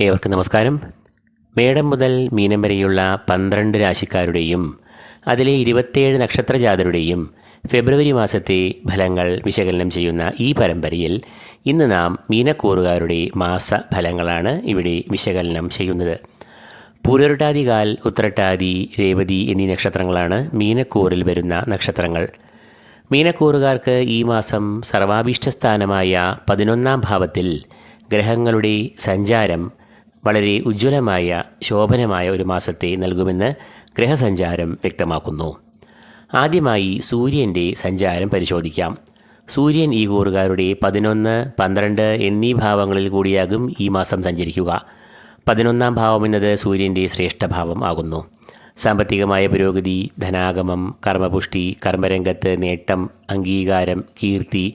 ഏവർക്കും നമസ്കാരം. മേടം മുതൽ മീനം വരെയുള്ള പന്ത്രണ്ട് രാശിക്കാരുടെയും അതിലെ ഇരുപത്തേഴ് നക്ഷത്രജാതരുടെയും ഫെബ്രുവരി മാസത്തെ ഫലങ്ങൾ വിശകലനം ചെയ്യുന്ന ഈ പരമ്പരയിൽ ഇന്ന് നാം മീനക്കൂറുകാരുടെ മാസ ഫലങ്ങളാണ് ഇവിടെ വിശകലനം ചെയ്യുന്നത്. പൂരൊരുട്ടാതികാൽ ഉത്തരട്ടാതി രേവതി എന്നീ നക്ഷത്രങ്ങളാണ് മീനക്കൂറിൽ വരുന്ന നക്ഷത്രങ്ങൾ. മീനക്കൂറുകാർക്ക് ഈ മാസം സർവാഭീഷ്ടസ്ഥാനമായ പതിനൊന്നാം ഭാവത്തിൽ ഗ്രഹങ്ങളുടെ സഞ്ചാരം വളരെ ഉജ്ജ്വലമായ ശോഭനമായ ഒരു മാസത്തെ നൽകുമെന്ന് ഗ്രഹസഞ്ചാരം വ്യക്തമാക്കുന്നു. ആദ്യമായി സൂര്യന്റെ സഞ്ചാരം പരിശോധിക്കാം. സൂര്യൻ ഈ കൂറുകാരുടെ പതിനൊന്ന് പന്ത്രണ്ട് എന്നീ ഭാവങ്ങളിൽ കൂടിയാകും ഈ മാസം സഞ്ചരിക്കുക. പതിനൊന്നാം ഭാവം എന്നത് സൂര്യന്റെ ശ്രേഷ്ഠഭാവം ആകുന്നു. സാമ്പത്തികമായ പുരോഗതി ധനാഗമം കർമ്മപുഷ്ടി കർമ്മരംഗത്ത് നേട്ടം അംഗീകാരം കീർത്തി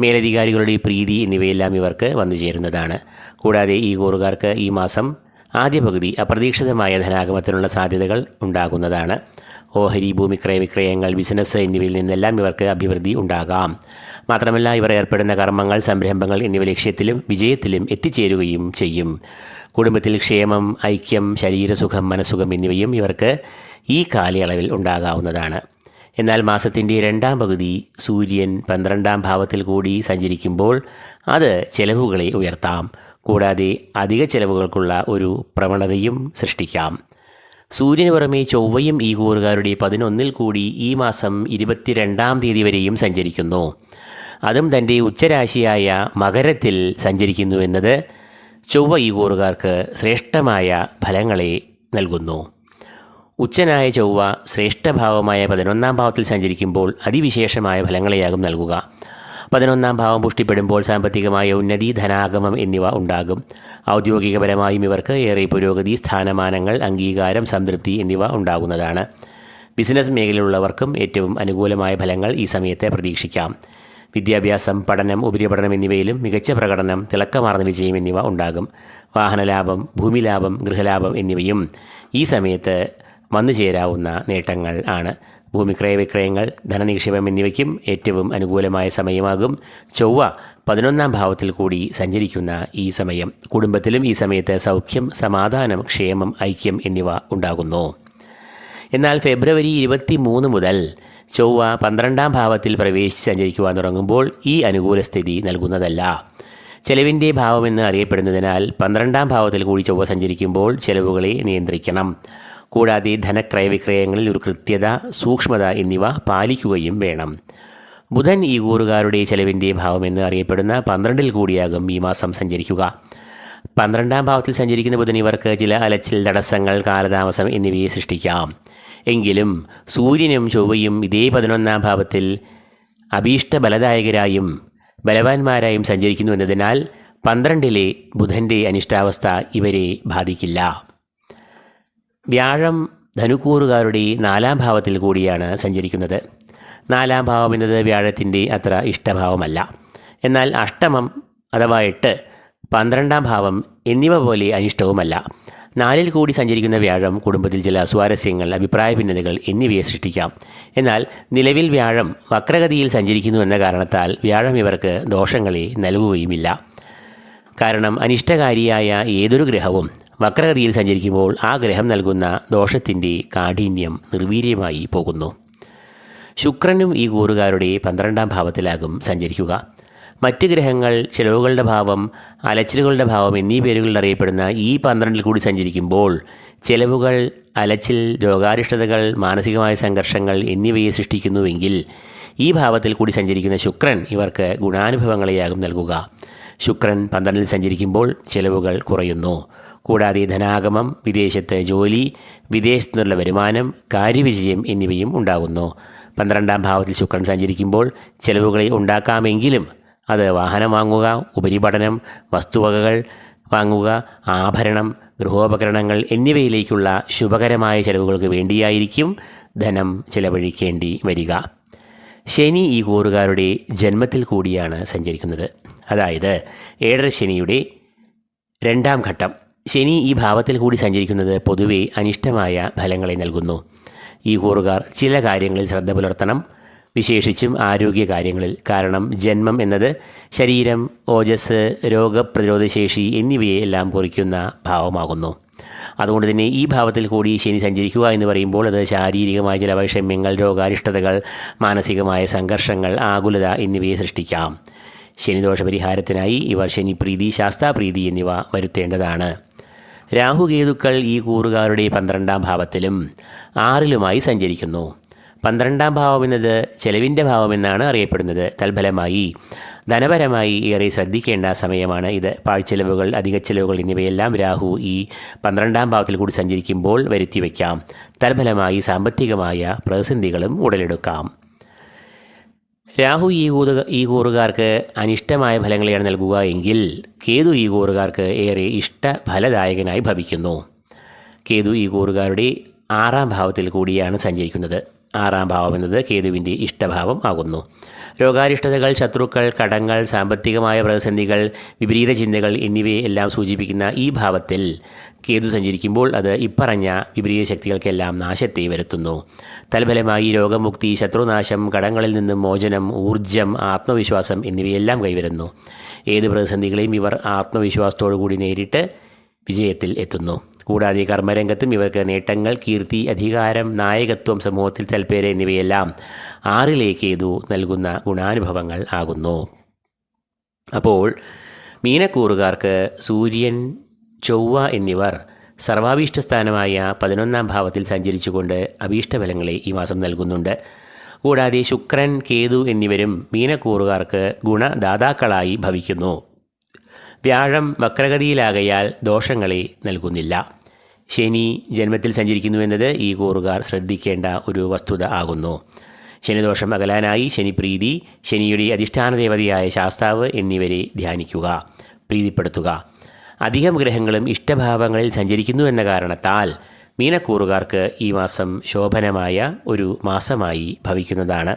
മേലധികാരികളുടെ പ്രീതി എന്നിവയെല്ലാം ഇവർക്ക് വന്നു ചേരുന്നതാണ്. കൂടാതെ ഈ കൂറുകാർക്ക് ഈ മാസം ആദ്യ പകുതി അപ്രതീക്ഷിതമായ ധനാഗമത്തിനുള്ള സാധ്യതകൾ ഉണ്ടാകുന്നതാണ്. ഓഹരി ഭൂമിക്രയ വിക്രയങ്ങൾ ബിസിനസ് എന്നിവയിൽ നിന്നെല്ലാം ഇവർക്ക് അഭിവൃദ്ധി ഉണ്ടാകാം. മാത്രമല്ല ഇവർ ഏർപ്പെടുന്ന കർമ്മങ്ങൾ സംരംഭങ്ങൾ എന്നിവ ലക്ഷ്യത്തിലും വിജയത്തിലും എത്തിച്ചേരുകയും ചെയ്യും. കുടുംബത്തിൽ ക്ഷേമം ഐക്യം ശരീരസുഖം മനസ്സുഖം എന്നിവയും ഇവർക്ക് ഈ കാലയളവിൽ ഉണ്ടാകാവുന്നതാണ്. എന്നാൽ മാസത്തിന്റെ രണ്ടാം പകുതി സൂര്യൻ പന്ത്രണ്ടാം ഭാവത്തിൽ കൂടി സഞ്ചരിക്കുമ്പോൾ അത് ചെലവുകളെ ഉയർത്താം. കൂടാതെ അധിക ചെലവുകൾക്കുള്ള ഒരു പ്രവണതയും സൃഷ്ടിക്കാം. സൂര്യന് പുറമെ ചൊവ്വയും ഈ കൂറുകാരുടെ പതിനൊന്നിൽ കൂടി ഈ മാസം ഇരുപത്തിരണ്ടാം തീയതി വരെയും സഞ്ചരിക്കുന്നു. അതും തന്റെ ഉച്ചരാശിയായ മകരത്തിൽ സഞ്ചരിക്കുന്നു എന്നത് ചൊവ്വ ഈ കൂറുകാർക്ക് ശ്രേഷ്ഠമായ ഫലങ്ങളെ നൽകുന്നു. ഉച്ചനായ ചൊവ്വ ശ്രേഷ്ഠഭാവമായ പതിനൊന്നാം ഭാവത്തിൽ സഞ്ചരിക്കുമ്പോൾ അതിവിശേഷമായ ഫലങ്ങളെയാകും നൽകുക. പതിനൊന്നാം ഭാവം പുഷ്ടിപ്പെടുമ്പോൾ സാമ്പത്തികമായ ഉന്നതി ധനാഗമം എന്നിവ ഉണ്ടാകും. ഔദ്യോഗികപരമായും ഇവർക്ക് ഏറെ പുരോഗതി സ്ഥാനമാനങ്ങൾ അംഗീകാരം സംതൃപ്തി എന്നിവ ഉണ്ടാകുന്നതാണ്. ബിസിനസ് മേഖലയിലുള്ളവർക്കും ഏറ്റവും അനുകൂലമായ ഫലങ്ങൾ ഈ സമയത്തെ പ്രതീക്ഷിക്കാം. വിദ്യാഭ്യാസം പഠനം ഉപരിപഠനം എന്നിവയിലും മികച്ച പ്രകടനം തിളക്കമാർന്ന വിജയം എന്നിവ ഉണ്ടാകും. വാഹനലാഭം ഭൂമിലാഭം ഗൃഹലാഭം എന്നിവയും ഈ സമയത്ത് വന്നു ചേരാവുന്ന നേട്ടങ്ങൾ ആണ്. ഭൂമി ക്രയവിക്രയങ്ങൾ ധനനിക്ഷേപം എന്നിവയ്ക്കും ഏറ്റവും അനുകൂലമായ സമയമാകും. ചൊവ്വ പതിനൊന്നാം ഭാവത്തിൽ കൂടി സഞ്ചരിക്കുന്ന ഈ സമയം. കുടുംബത്തിലും ഈ സമയത്ത് സൗഖ്യം സമാധാനം ക്ഷേമം ഐക്യം എന്നിവ ഉണ്ടാകുന്നു. എന്നാൽ ഫെബ്രുവരി ഇരുപത്തി മൂന്ന് മുതൽ ചൊവ്വ പന്ത്രണ്ടാം ഭാവത്തിൽ പ്രവേശിച്ച് സഞ്ചരിക്കുവാൻ തുടങ്ങുമ്പോൾ ഈ അനുകൂല സ്ഥിതി നൽകുന്നതല്ല. ചെലവിന്റെ ഭാവമെന്ന് അറിയപ്പെടുന്നതിനാൽ പന്ത്രണ്ടാം ഭാവത്തിൽ കൂടി ചൊവ്വ സഞ്ചരിക്കുമ്പോൾ ചെലവുകളെ നിയന്ത്രിക്കണം. കൂടാതെ ധനക്രയവിക്രയങ്ങളിൽ ഒരു കൃത്യത സൂക്ഷ്മത എന്നിവ പാലിക്കുകയും വേണം. ബുധൻ ഈ കൂറുകാരുടെ ചെലവിന്റെ ഭാവമെന്ന് അറിയപ്പെടുന്ന പന്ത്രണ്ടിൽ കൂടിയാകും ഈ മാസം സഞ്ചരിക്കുക. പന്ത്രണ്ടാം ഭാവത്തിൽ സഞ്ചരിക്കുന്ന ബുധൻ ഇവർക്ക് ചില അലച്ചിൽ തടസ്സങ്ങൾ കാലതാമസം എന്നിവയെ സൃഷ്ടിക്കാം. എങ്കിലും സൂര്യനും ചൊവ്വയും ഇതേ പതിനൊന്നാം ഭാവത്തിൽ അഭീഷ്ട ബലദായകരായും ബലവാന്മാരായും സഞ്ചരിക്കുന്നു എന്നതിനാൽ പന്ത്രണ്ടിലെ ബുധന്റെ അനിഷ്ടാവസ്ഥ ഇവരെ ബാധിക്കില്ല. വ്യാഴം ധനുക്കൂറുകാരുടെ നാലാം ഭാവത്തിൽ കൂടിയാണ് സഞ്ചരിക്കുന്നത്. നാലാം ഭാവം എന്നത് വ്യാഴത്തിന്റെ അത്ര ഇഷ്ടഭാവമല്ല. എന്നാൽ അഷ്ടമം അഥവാ എട്ട് പന്ത്രണ്ടാം ഭാവം എന്നിവ പോലെ അനിഷ്ടവുമല്ല. നാലിൽ കൂടി സഞ്ചരിക്കുന്ന വ്യാഴം കുടുംബത്തിൽ ചില സ്വാരസ്യങ്ങൾ അഭിപ്രായ ഭിന്നതകൾ എന്നിവയെ സൃഷ്ടിക്കാം. എന്നാൽ നിലവിൽ വ്യാഴം വക്രഗതിയിൽ സഞ്ചരിക്കുന്നു എന്ന കാരണത്താൽ വ്യാഴം ഇവർക്ക് ദോഷങ്ങളെ നൽകുകയുമില്ല. കാരണം അനിഷ്ടകാരിയായ ഏതൊരു ഗ്രഹവും വക്രഗതിയിൽ സഞ്ചരിക്കുമ്പോൾ ആ ഗ്രഹം നൽകുന്ന ദോഷത്തിന്റെ കാഠിന്യം നിർവീര്യമായി പോകുന്നു. ശുക്രനും ഈ കൂറുകാരുടെ പന്ത്രണ്ടാം ഭാവത്തിലാകും സഞ്ചരിക്കുക. മറ്റ് ഗ്രഹങ്ങൾ ചെലവുകളുടെ ഭാവം അലച്ചിലുകളുടെ ഭാവം എന്നീ പേരുകളിൽ അറിയപ്പെടുന്ന ഈ പന്ത്രണ്ടിൽ കൂടി സഞ്ചരിക്കുമ്പോൾ ചെലവുകൾ അലച്ചിൽ രോഗാരിഷ്ടതകൾ മാനസികമായ സംഘർഷങ്ങൾ എന്നിവയെ സൃഷ്ടിക്കുന്നുവെങ്കിൽ ഈ ഭാവത്തിൽ കൂടി സഞ്ചരിക്കുന്ന ശുക്രൻ ഇവർക്ക് ഗുണാനുഭവങ്ങളെയാകും നൽകുക. ശുക്രൻ പന്ത്രണ്ടിൽ സഞ്ചരിക്കുമ്പോൾ ചെലവുകൾ കുറയുന്നു. കൂടാതെ ധനാഗമം വിദേശത്ത് ജോലി വിദേശത്തു നിന്നുള്ള വരുമാനം കാര്യവിജയം എന്നിവയും ഉണ്ടാകുന്നു. പന്ത്രണ്ടാം ഭാവത്തിൽ ശുക്രൻ സഞ്ചരിക്കുമ്പോൾ ചെലവുകളെ ഉണ്ടാക്കാമെങ്കിലും അത് വാഹനം വാങ്ങുക ഉപരിപഠനം വസ്തുവകകൾ വാങ്ങുക ആഭരണം ഗൃഹോപകരണങ്ങൾ എന്നിവയിലേക്കുള്ള ശുഭകരമായ ചെലവുകൾക്ക് വേണ്ടിയായിരിക്കും ധനം ചെലവഴിക്കേണ്ടി വരിക. ശനി ഈ കൂറുകാരുടെ ജന്മത്തിൽ കൂടിയാണ് സഞ്ചരിക്കുന്നത്. അതായത് ഏഴര ശനിയുടെ രണ്ടാം ഘട്ടം. ശനി ഈ ഭാവത്തിൽ കൂടി സഞ്ചരിക്കുന്നത് പൊതുവെ അനിഷ്ടമായ ഫലങ്ങളെ നൽകുന്നു. ഈ കൂറുകാർ ചില കാര്യങ്ങളിൽ ശ്രദ്ധ പുലർത്തണം വിശേഷിച്ചും ആരോഗ്യ കാര്യങ്ങളിൽ. കാരണം ജന്മം എന്നത് ശരീരം ഓജസ് രോഗപ്രതിരോധശേഷി എന്നിവയെ എല്ലാം കുറിക്കുന്ന ഭാവമാകുന്നു. അതുകൊണ്ട് തന്നെ ഈ ഭാവത്തിൽ കൂടി ശനി സഞ്ചരിക്കുക എന്ന് പറയുമ്പോൾ അത് ശാരീരികമായ ചില വൈഷമ്യങ്ങൾ രോഗാരിഷ്ടതകൾ മാനസികമായ സംഘർഷങ്ങൾ ആകുലത എന്നിവയെ സൃഷ്ടിക്കാം. ശനിദോഷ പരിഹാരത്തിനായി ഇവർ ശനിപ്രീതി ശാസ്താപ്രീതി എന്നിവ വരുത്തേണ്ടതാണ്. രാഹുകേതുക്കൾ ഈ കൂറുകാരുടെ പന്ത്രണ്ടാം ഭാവത്തിലും ആറിലുമായി സഞ്ചരിക്കുന്നു. പന്ത്രണ്ടാം ഭാവം എന്നത് ചെലവിന്റെ ഭാവമെന്നാണ് അറിയപ്പെടുന്നത്. തൽഫലമായി ധനപരമായി ഏറെ ശ്രദ്ധിക്കേണ്ട സമയമാണ് ഇത്. പാഴ്ചെലവുകൾ അധിക ചെലവുകൾ എന്നിവയെല്ലാം രാഹു ഈ പന്ത്രണ്ടാം ഭാവത്തിൽ കൂടി സഞ്ചരിക്കുമ്പോൾ വരുത്തിവെക്കാം. തൽഫലമായി സാമ്പത്തികമായ പ്രതിസന്ധികളും ഉടലെടുക്കാം. രാഹു ഈ കൂത ഈ കൂറുകാർക്ക് അനിഷ്ടമായ ഫലങ്ങളെയാണ് നൽകുക എങ്കിൽ കേതു ഈ കൂറുകാർക്ക് ഏറെ ഇഷ്ട ഫലദായകനായി ഭവിക്കുന്നു. കേതു ഈ കൂറുകാരുടെ ആറാം ഭാവത്തിൽ കൂടിയാണ് സഞ്ചരിക്കുന്നത്. ആറാം ഭാവം എന്നത് കേതുവിന്റെ ഇഷ്ടഭാവം ആകുന്നു. രോഗാരിഷ്ടതകൾ ശത്രുക്കൾ കടങ്ങൾ സാമ്പത്തികമായ പ്രതിസന്ധികൾ വിപരീത ചിന്തകൾ എന്നിവയെല്ലാം സൂചിപ്പിക്കുന്ന ഈ ഭാവത്തിൽ കേതു സഞ്ചരിക്കുമ്പോൾ അത് ഇപ്പറഞ്ഞ വിപരീത ശക്തികൾക്കെല്ലാം നാശത്തെ വരുത്തുന്നു. തൽഫലമായി രോഗമുക്തി ശത്രുനാശം കടങ്ങളിൽ നിന്നും മോചനം ഊർജം ആത്മവിശ്വാസം എന്നിവയെല്ലാം കൈവരുന്നു. ഏത് പ്രതിസന്ധികളെയും ഇവർ ആത്മവിശ്വാസത്തോടു കൂടി നേരിട്ട് വിജയത്തിൽ എത്തുന്നു. കൂടാതെ കർമ്മരംഗത്തും ഇവർക്ക് നേട്ടങ്ങൾ കീർത്തി അധികാരം നായകത്വം സമൂഹത്തിൽ തൽപ്പേര് എന്നിവയെല്ലാം ആറിലേക്ക് ഇതു നൽകുന്ന ഗുണാനുഭവങ്ങൾ ആകുന്നു. അപ്പോൾ മീനക്കൂറുകാർക്ക് സൂര്യൻ ചൊവ്വ എന്നിവർ സർവാഭീഷ്ടസ്ഥാനമായ പതിനൊന്നാം ഭാവത്തിൽ സഞ്ചരിച്ചുകൊണ്ട് അഭീഷ്ടഫലങ്ങളെ ഈ മാസം നൽകുന്നുണ്ട്. കൂടാതെ ശുക്രൻ കേതു എന്നിവരും മീനക്കൂറുകാർക്ക് ഗുണദാതാക്കളായി ഭവിക്കുന്നു. വ്യാഴം വക്രഗതിയിലാകയാൽ ദോഷങ്ങളെ നൽകുന്നില്ല. ശനി ജന്മത്തിൽ സഞ്ചരിക്കുന്നു എന്നത് ഈ കൂറുകാർ ശ്രദ്ധിക്കേണ്ട ഒരു വസ്തുത ആകുന്നു. ശനിദോഷം അകലാനായി ശനിപ്രീതി ശനിയുടെ അധിഷ്ഠാന ദേവതയായ ശാസ്താവ് എന്നിവരെ ധ്യാനിക്കുക പ്രീതിപ്പെടുത്തുക. അധികം ഗ്രഹങ്ങളും ഇഷ്ടഭാവങ്ങളിൽ സഞ്ചരിക്കുന്നു എന്ന കാരണത്താൽ മീനക്കൂറുകാർക്ക് ഈ മാസം ശോഭനമായ ഒരു മാസമായി ഭവിക്കുന്നതാണ്.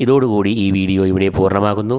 ഇതോടുകൂടി ഈ വീഡിയോ ഇവിടെ പൂർണമാകുന്നു.